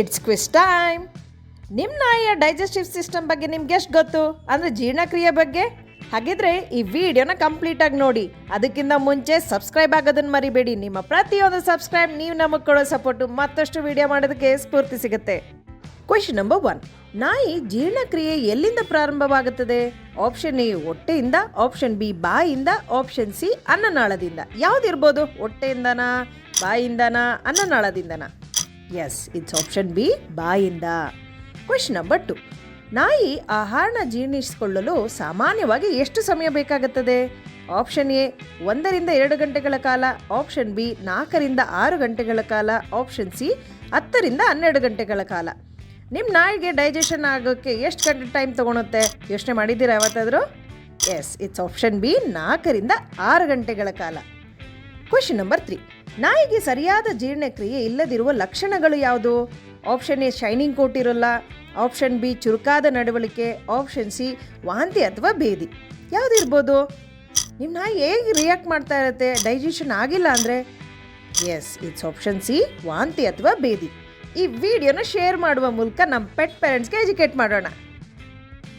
It's quiz time ನಿಮ್ಮ ನಾಯಿಯ digestive system ಬಗ್ಗೆ ನಿಮ್ಗೆ ಎಷ್ಟು ಗೊತ್ತು? ಅಂದರೆ ಜೀರ್ಣಕ್ರಿಯೆ ಬಗ್ಗೆ? ಹಾಗಿದ್ರೆ ಈ ವಿಡಿಯೋನ ಕಂಪ್ಲೀಟಾಗಿ ನೋಡಿ. ಅದಕ್ಕಿಂತ ಮುಂಚೆ ಸಬ್ಸ್ಕ್ರೈಬ್ ಆಗೋದನ್ನು ಮರಿಬೇಡಿ. ನಿಮ್ಮ ಪ್ರತಿಯೊಂದು ಸಬ್ಸ್ಕ್ರೈಬ್ ನೀವು ನಮಗೆ ಕೊಡೋ ಸಪೋರ್ಟು ಮತ್ತಷ್ಟು ವಿಡಿಯೋ ಮಾಡೋದಕ್ಕೆ ಸ್ಫೂರ್ತಿ ಸಿಗುತ್ತೆ. ಕ್ವೆಶನ್ ನಂಬರ್ ಒನ್ ನಾಯಿ ಜೀರ್ಣಕ್ರಿಯೆ ಎಲ್ಲಿಂದ ಪ್ರಾರಂಭವಾಗುತ್ತದೆ? ಆಪ್ಷನ್ ಎ ಹೊಟ್ಟೆಯಿಂದ. ಆಪ್ಷನ್ ಬಿ ಬಾಯಿಂದ. ಆಪ್ಷನ್ ಸಿ ಅನ್ನನಾಳದಿಂದ. ಯಾವ್ದಿರ್ಬೋದು? ಹೊಟ್ಟೆಯಿಂದನಾ? ಬಾಯಿಂದನಾ? ಅನ್ನನಾಳದಿಂದನಾ? ಎಸ್ ಇಟ್ಸ್ ಆಪ್ಷನ್ ಬಿ ಬಾಯಿಂದ. ಕ್ವೆಶನ್ ನಂಬರ್ ಟು ನಾಯಿ ಆಹಾರನ ಜೀರ್ಣಿಸಿಕೊಳ್ಳಲು ಸಾಮಾನ್ಯವಾಗಿ ಎಷ್ಟು ಸಮಯ ಬೇಕಾಗುತ್ತದೆ? ಆಪ್ಷನ್ ಎ ಒಂದರಿಂದ ಎರಡು ಗಂಟೆಗಳ ಕಾಲ. ಆಪ್ಷನ್ ಬಿ ನಾಲ್ಕರಿಂದ ಆರು ಗಂಟೆಗಳ ಕಾಲ. ಆಪ್ಷನ್ ಸಿ ಹತ್ತರಿಂದ ಹನ್ನೆರಡು ಗಂಟೆಗಳ ಕಾಲ. ನಿಮ್ಮ ನಾಯಿಗೆ ಡೈಜೆಷನ್ ಆಗೋಕ್ಕೆ ಎಷ್ಟು ಗಂಟೆ ಟೈಮ್ ತೊಗೊಳುತ್ತೆ? ಯೋಚನೆ ಮಾಡಿದ್ದೀರಾ ಯಾವತ್ತಾದರೂ? ಎಸ್ ಇಟ್ಸ್ ಆಪ್ಷನ್ ಬಿ ನಾಲ್ಕರಿಂದ ಆರು ಗಂಟೆಗಳ ಕಾಲ. ಕ್ವೆಶನ್ ನಂಬರ್ ತ್ರೀ ನಾಯಿಗೆ ಸರಿಯಾದ ಜೀರ್ಣಕ್ರಿಯೆ ಇಲ್ಲದಿರುವ ಲಕ್ಷಣಗಳು ಯಾವುದು? ಆಪ್ಷನ್ ಎ ಶೈನಿಂಗ್ ಕೋಟ್ ಇರೋಲ್ಲ. ಆಪ್ಷನ್ ಬಿ ಚುರುಕಾದ ನಡವಳಿಕೆ. ಆಪ್ಷನ್ ಸಿ ವಾಂತಿ ಅಥವಾ ಬೇದಿ ಯಾವುದಿರ್ಬೋದು ನಿಮ್ಮ ನಾಯಿ ಹೇಗೆ ರಿಯಾಕ್ಟ್ ಮಾಡ್ತಾ ಇರುತ್ತೆ? ಡೈಜೆಷನ್ ಆಗಿಲ್ಲ ಅಂದರೆ? ಎಸ್ ಇಟ್ಸ್ ಆಪ್ಷನ್ ಸಿ ವಾಂತಿ ಅಥವಾ ಭೇದಿ. ಈ ವಿಡಿಯೋನ ಶೇರ್ ಮಾಡುವ ಮೂಲಕ ನಮ್ಮ ಪೆಟ್ ಪೇರೆಂಟ್ಸ್ಗೆ ಎಜುಕೇಟ್ ಮಾಡೋಣ.